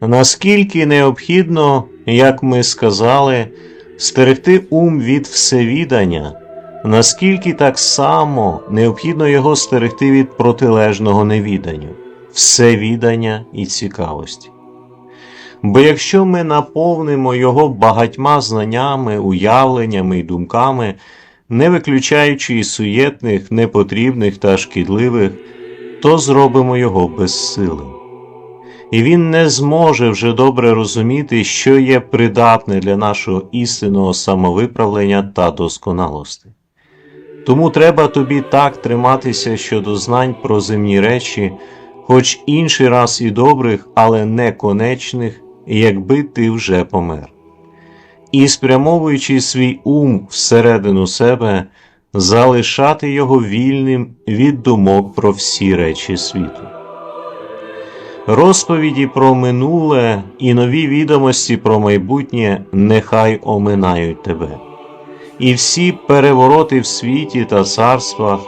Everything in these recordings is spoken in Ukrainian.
Наскільки необхідно, як ми сказали, стерегти ум від всевідання, наскільки так само необхідно його стерегти від протилежного невіданню, всевідання і цікавості. Бо якщо ми наповнимо його багатьма знаннями, уявленнями і думками, не виключаючи і суєтних, непотрібних та шкідливих, то зробимо його безсилим. І він не зможе вже добре розуміти, що є придатне для нашого істинного самовиправлення та досконалости. Тому треба тобі так триматися щодо знань про земні речі, хоч інший раз і добрих, але не конечних, якби ти вже помер. І спрямовуючи свій ум всередину себе, залишати його вільним від думок про всі речі світу. Розповіді про минуле і нові відомості про майбутнє нехай оминають тебе. І всі перевороти в світі та царствах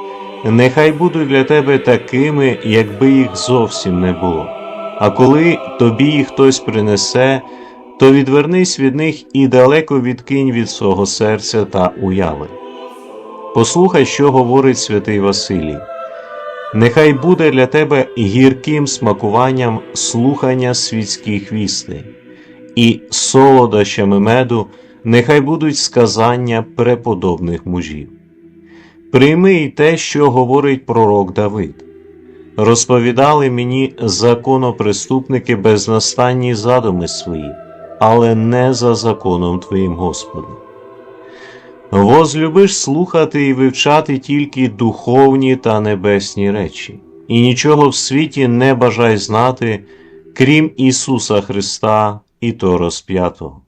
нехай будуть для тебе такими, якби їх зовсім не було. А коли тобі їх хтось принесе, то відвернись від них і далеко відкинь від свого серця та уяви. Послухай, що говорить святий Василій. Нехай буде для тебе гірким смакуванням слухання світських вістей, і солодощами меду нехай будуть сказання преподобних мужів. Прийми й те, що говорить пророк Давид. Розповідали мені законопреступники безнастанні задуми свої, але не за законом Твоїм Господи. Возлюбиш слухати і вивчати тільки духовні та небесні речі, і нічого в світі не бажай знати, крім Ісуса Христа і то розп'ятого,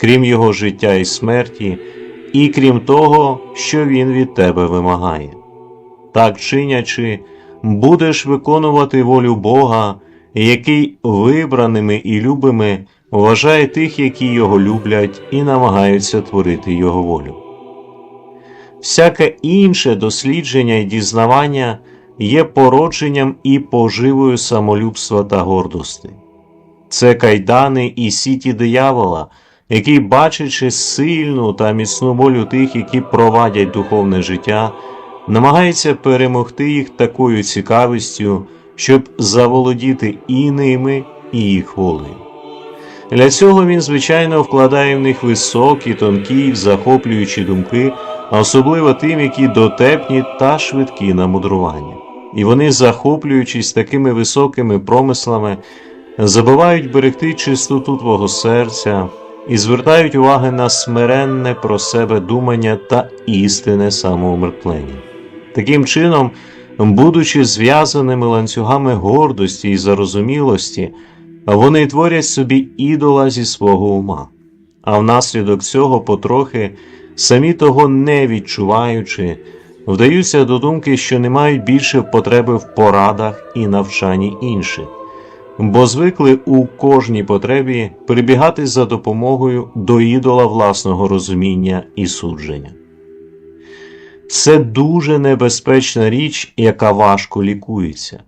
крім Його життя і смерті, і крім того, що Він від тебе вимагає. Так чинячи, будеш виконувати волю Бога, який вибраними і любими вважає тих, які його люблять і намагаються творити Його волю. Всяке інше дослідження і дізнавання є породженням і поживою самолюбства та гордости. Це кайдани і сіті диявола, який, бачачи сильну та міцну волю тих, які провадять духовне життя, намагається перемогти їх такою цікавістю, щоб заволодіти і ними, і їх волею. Для цього він, звичайно, вкладає в них високі, тонкі, захоплюючі думки, особливо тим, які дотепні та швидкі на мудрування. І вони, захоплюючись такими високими промислами, забувають берегти чистоту твого серця і звертають уваги на смиренне про себе думання та істинне самоумертвлення. Таким чином, будучи зв'язаними ланцюгами гордості і зарозумілості, вони творять собі ідола зі свого ума, а внаслідок цього потрохи, самі того не відчуваючи, вдаються до думки, що не мають більше потреби в порадах і навчанні інших, бо звикли у кожній потребі прибігати за допомогою до ідола власного розуміння і судження. Це дуже небезпечна річ, яка важко лікується.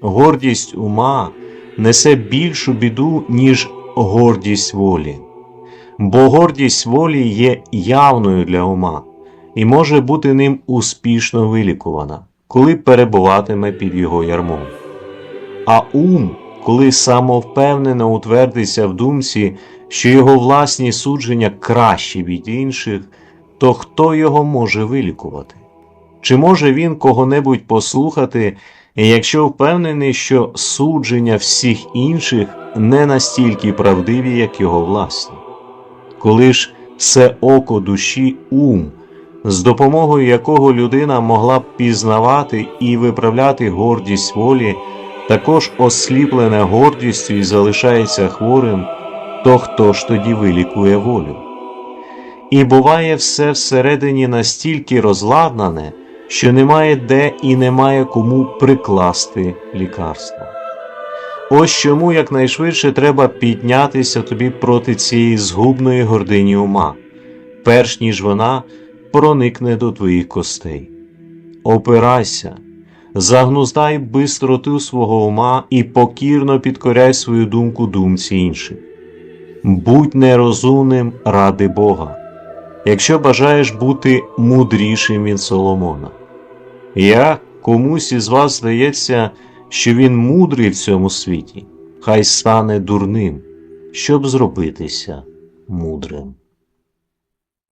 Гордість ума несе більшу біду, ніж гордість волі, бо гордість волі є явною для ума і може бути ним успішно вилікувана, коли перебуватиме під його ярмом. А ум, коли самовпевнено утвердиться в думці, що його власні судження кращі від інших, то хто його може вилікувати? Чи може він кого-небудь послухати, якщо впевнений, що судження всіх інших не настільки правдиві, як його власні? Коли ж це око душі ум, з допомогою якого людина могла б пізнавати і виправляти гордість волі, також осліплене гордістю і залишається хворим, то хто ж тоді вилікує волю? І буває все всередині настільки розладнане, що немає де і немає кому прикласти лікарство. Ось чому якнайшвидше треба піднятися тобі проти цієї згубної гордині ума, перш ніж вона проникне до твоїх костей. Опирайся, загнуздай бистроту свого ума і покірно підкоряй свою думку думці інших. Будь нерозумним ради Бога, якщо бажаєш бути мудрішим від Соломона. Як комусь із вас здається, що він мудрий в цьому світі, хай стане дурним, щоб зробитися мудрим.